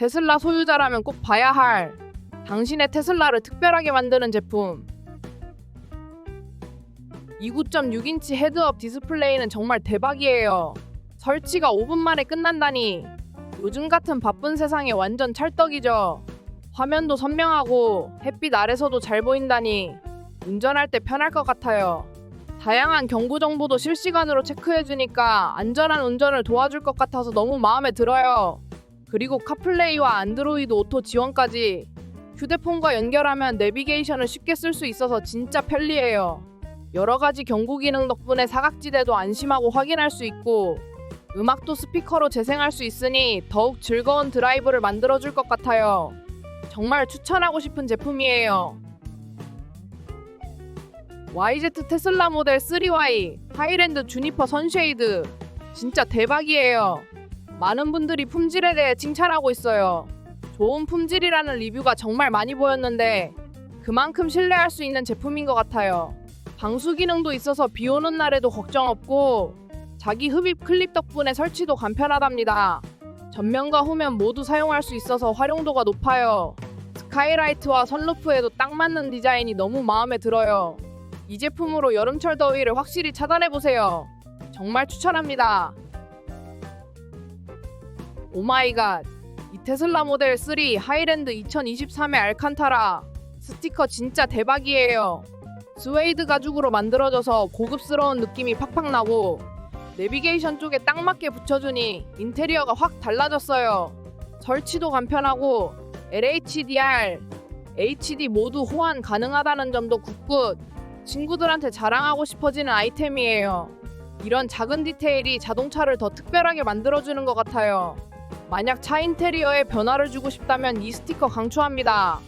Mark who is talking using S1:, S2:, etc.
S1: 테슬라 소유자라면 꼭 봐야 할 당신의 테슬라를 특별하게 만드는 제품. 29.6인치 헤드업 디스플레이는 정말 대박이에요. 설치가 5분 만에 끝난다니. 요즘 같은 바쁜 세상에 완전 찰떡이죠. 화면도 선명하고 햇빛 아래서도 잘 보인다니 운전할 때 편할 것 같아요. 다양한 경고 정보도 실시간으로 체크해주니까 안전한 운전을 도와줄 것 같아서 너무 마음에 들어요. 그리고 카플레이와 안드로이드 오토 지원까지 휴대폰과 연결하면 내비게이션을 쉽게 쓸 수 있어서 진짜 편리해요. 여러 가지 경고 기능 덕분에 사각지대도 안심하고 확인할 수 있고 음악도 스피커로 재생할 수 있으니 더욱 즐거운 드라이브를 만들어줄 것 같아요. 정말 추천하고 싶은 제품이에요. YZ 테슬라 모델 3Y 하이랜드 주니퍼 선쉐이드 진짜 대박이에요. 많은 분들이 품질에 대해 칭찬하고 있어요. 좋은 품질이라는 리뷰가 정말 많이 보였는데 그만큼 신뢰할 수 있는 제품인 것 같아요. 방수 기능도 있어서 비 오는 날에도 걱정 없고 자기 흡입 클립 덕분에 설치도 간편하답니다. 전면과 후면 모두 사용할 수 있어서 활용도가 높아요. 스카이라이트와 선루프에도 딱 맞는 디자인이 너무 마음에 들어요. 이 제품으로 여름철 더위를 확실히 차단해보세요. 정말 추천합니다. 오마이갓. 이 테슬라 모델 3 하이랜드 2023의 알칸타라. 스티커 진짜 대박이에요. 스웨이드 가죽으로 만들어져서 고급스러운 느낌이 팍팍 나고 내비게이션 쪽에 딱 맞게 붙여주니 인테리어가 확 달라졌어요. 설치도 간편하고 LHDR, HD 모두 호환 가능하다는 점도 굿굿. 친구들한테 자랑하고 싶어지는 아이템이에요. 이런 작은 디테일이 자동차를 더 특별하게 만들어주는 것 같아요. 만약 차 인테리어에 변화를 주고 싶다면 이 스티커 강추합니다.